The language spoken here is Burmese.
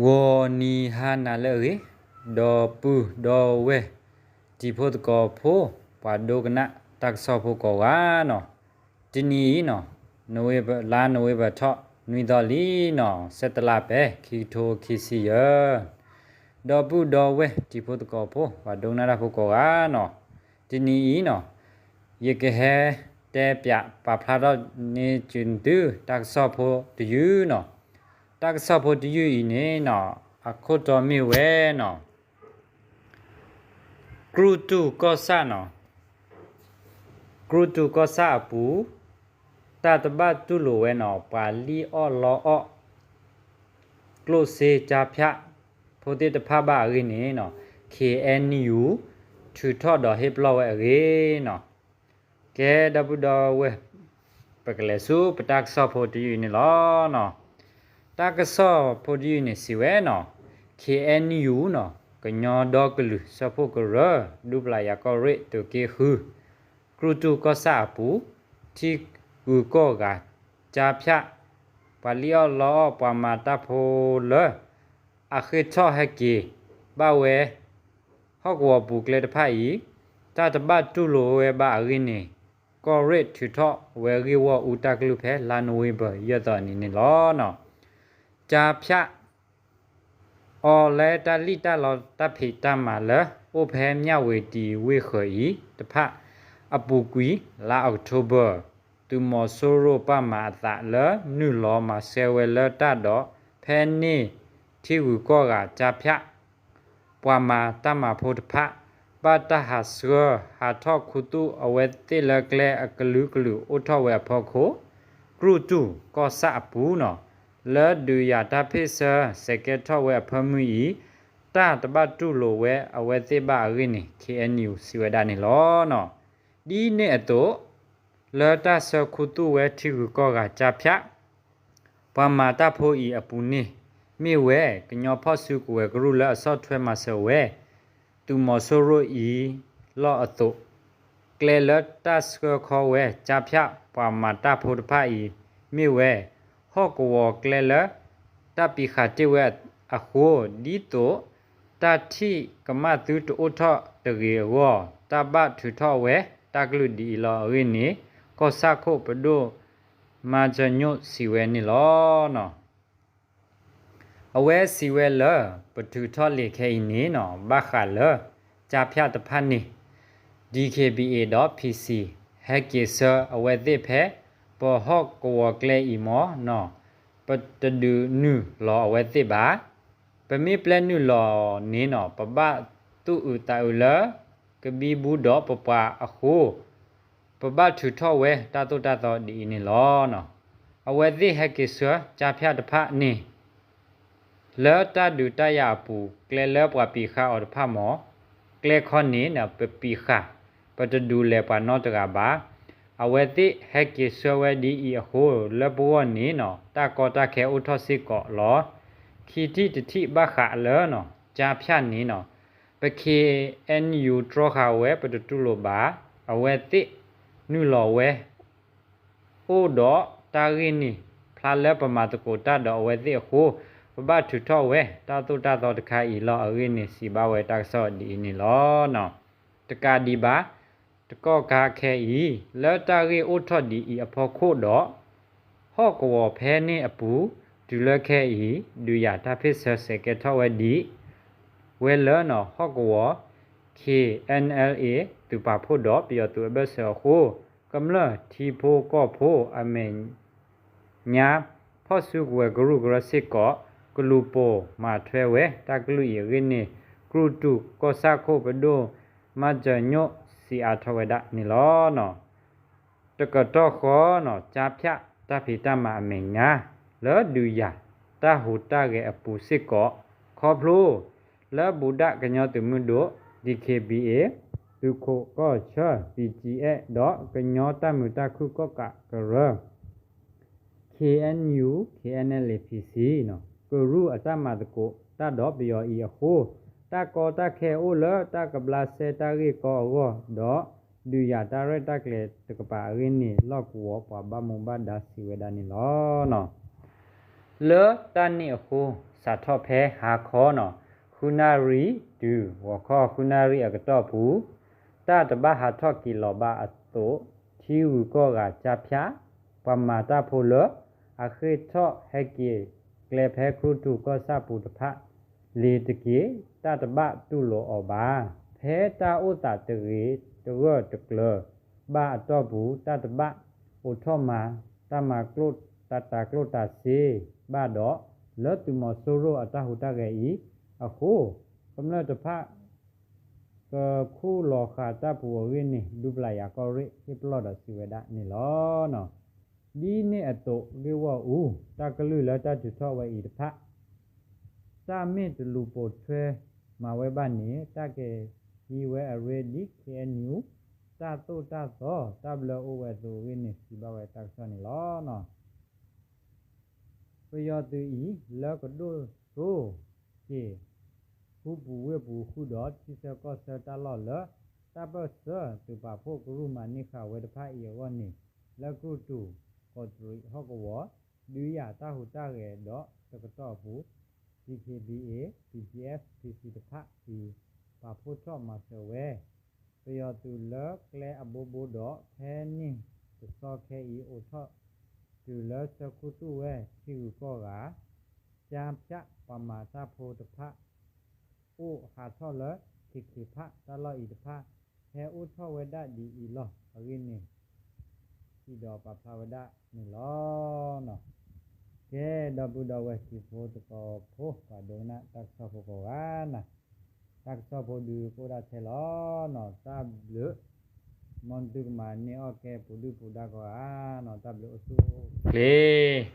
ဝေါ်နီဟာနာလေရေဒေါ်ပူဒေါ်ဝဲဒီဖို့တကောဖို့ပါဒိုကနာတက်ဆော့ဖို့ကောဝါနော်ဒီနီနော်နိုဝေဘလာနိုဝေဘထော့နွီတော်လီနော်ဆက်တလာပဲခီထိုခီစီယဒေါ်ပူဒေါ်ဝဲဒီဖို့တကောဖို့ပါဒိုနာရဖို့ကောဝါနော်ဒီနီနော်ယေကဟဲတဲပြပါဖလာတော့နေကျင်တူတက်ဆော့ဖို့တယူနော် တက်ဆော့ဖို့တယူဤနေနော်အခုတော်မြဝဲနော်ကရုတုကောဆာနော်ကရုတုကောဆာပူတတဘတ်တုလိုဝဲနော်ပါလီအော်လောအော့ကလုစေချာဖြတ်ဖိုတိတဖဘအရင်းနေနော် KNU ထူထော့တော့ဟိပလောဝဲရေနော်ကဲဒဘဒဝဲပကလေစုပတက်ဆော့ဖို့တီနေလောနော် တက်ဆော့ဖို့တီနေစီဝဲနော် KNU နော်ကညောဒေါကလူစဖို့ကရဒူပလာယာကောရတူကေဟူကရူတူကောစာပူတီကူကောကဂျာဖြတ်ပါလီယောလောပမာတဖိုလအခေချောဟကေဘဝဲဟော့ကောပူကလေတဖိုင်တတဘတ်တူလိုဝဲဘာရင်းနေကောရစ်ထူထော့ဝဲရီဝဦးတကလူဖဲလာနိုဝေဘရတော့နေနေလောနော် ဂျာဖြတ်အော်လဲတလီတလောတဖိတမလအိုဖဲမြဝေတီဝေခေဤတဖအပူကွီလာအောက်တိုဘာတူမောဆိုရိုပမာတာလနုလောမှာဆဲဝဲလတတော့ဖဲနေတီဝူကောကဂျာဖြတ်ပွာမာတမဖို့တဖပတဟဆောဟာထောခုတုအဝဲတိလကလေအကလူကလူအိုထောဝဲဖောခိုကရုတုကောဆအပူနော် လဲဒူယာတဖိဆာစကက်ထောဝဲဖမှုဤတတဘတုလိုဝဲအဝဲတိဘအရင်းနေ KNU စီဝဒနေလောနော်ဒီနေ့အတော့လဲတဆခုတုဝဲထီကူကောကကြဖြတ်ပမာတဖို့ဤအပူနေမိဝဲကညောဖော့စုကိုဝဲဂရုလဲအစော့ထွဲမှာဆဝဲတူမော်ဆိုရိုဤလော့အတော့ကလေလတတ်စခေါ်ဝဲကြဖြတ်ပမာတဖို့တဖတ်ဤမိဝဲ ဟော့ကောကလေလတပိခတိဝဲအခုဒီတော့တတိကမတုတိုထတရေဝတဘထူထဝဲတကလူဒီလောရင်းနေကောစခုပဒိုမာဇညုစီဝဲနေလောနော်အဝဲစီဝဲလပထူထလေခဲနေနော်ဘခလဂျာဖြတ်တဖတ်နေ dkba.pc ဟက်ကေဆာအဝဲသစ်ဖဲ ပေါ်ဟော့ကောကလေအီမောနော်ပတဒူနုလောအဝဲသစ်ပါပမေပလနုလောနေနော်ပပတူဥတာဥလကဘီဘူးတော့ပပအခုပပထူထောဝဲတာတုတတော်ဒီနေလောနော်အဝဲသစ်ဟက်ကေဆာဂျာဖြတ်တဖတ်နေလောတဒူတရပူကလေလပွားပီခါအော်ဖမောကလေခွန်နေနပပီခါပတဒူလေပနောတကဘာ အဝဲတိဟက်ကေဆွဝဲဒီအဟိုလဘောနေနော်တကောတခဲဥထောစစ်ကောလောခီတိတတိဘခလောနော်ဂျာဖြတ်နေနော်ပကေအန်ယူထရခဝဲပတတူလိုဘာအဝဲတိနုလောဝဲအိုဒေါ်တာရင်းနီဖလာလပမာတကိုတတော်အဝဲတိဟိုပပထူထောဝဲတာတုတတော်တခါဤလောအရင်းနီစီဘဝဲတက်ဆော့ဒီနီလောနော်တကာဒီဘာ တကော့ကာခဲဤလောတာရီအိုထော့ဒီဤအဖို့ခို့တော့ဟော့ကောဖဲနေအပူဒူလခဲဤဒူယာတာဖစ်ဆဆကဲထောဝဲဒီဝဲလောနော်ဟော့ကော KNLA တူပါဖို့တော့ပြတူဘဆခိုကမ္လတီဖိုကောဖိုအမင်ညာဖော့စုကွယ်ဂရုဂရစစ်ကောကလူပိုမာထွဲဝဲတကလူရင်းနေကရုတုကောစာခိုပဒိုမဂျညို စီအာထဝဒနီလောနော်တကတော့ခောနော်ဂျာဖြတ်တဖိတမအမင်ညာလောဒူယာတဟူတကေအပူစစ်ကောခေါဖလိုလောဗုဒ္ဓကညောတမှုတို့ DKBA ဒုခိုကောချာ PGA တော့ကညောတမှုတခုကောကကရ KNU KNLPC နော်ကရူအတမတကိုတတော့ပြောဤဟို တကောတခဲအိုလတကပလာစေတရီကောရောတော့ဒူယာတရတကလေတကပါရင်းနီလော့ကောပဘမုံဘဒါစီဝဒနီလောနော်လောတန်နီဟိုစစာထော့ဖဲဟာခေါ်နော်ခုနာရီဒူဝခေါ်ခုနာရီအကတော့ဘူးတာတဘဟာထော့ကီလောဘအတုချီဝကောကကြဖြာပမာတာဖိုလအခရထော့ဟက်ကီကလေဖဲခရုတုကောစပူတဖ လေတကေတတဘတုလောအဘာဖဲတာဥတာတရေတရတကလဘာတော့ဘူးတတဘဥထောမှာတမကလုတ်တတကလုတ်တာစီဘာတော့လောတူမဆိုရိုအတဟုတကေဤအခုကမ္လတဖကခုလောခတာပူဝင်းနေဒုပလာယာကောရိဟိပလော့ဒစီဝဒနေလောနော်ဒီနေ့အတော့လေဝဦးတကလူလတတူထောဝဲဤတဖစာ မစ်တလူပိုထွဲမာဝဲဘာနေတကေဒီဝဲအရေဒီကေနူတာတုတာသော WO ဝဲသူဝင်းနေစီဘဝဲတက်ဆနေလောနော်ပယောတူဤလောကဒိုရိုကေခုပူဝဲပူခုတော့တိစကောစတလောလတပစသူပါဖို့ကရုမနိခဝဲတဖအေဝနေလကုတုကောတရီဟောကဝဒူရတာဟုတာရဲတော့တကတော့ဘူး PKBA PCS PC တဖက်ဒီပါဖို့ချော့မှာဆိုဝဲပျော်သူလက်လဲအဘဘတော့ဖဲနင်းသစောခဲဤအိုထော့သူလက်စကုစုဝဲချီကောကကြံပြပမာသဖို့တဖက်အိုဟာထော့လက်ခိခိဖက်တလောဤတဖက်ဟဲအိုထော့ဝဲဒဒီဤလောအရင်းနေဤတော့ပပဝဒနေလောနော် ke dabu dawe sifu teko puh kado taksa tak sopo kowana tak sopo dulu kura tablu montur mani oke pudu puda kowana tablu usuk le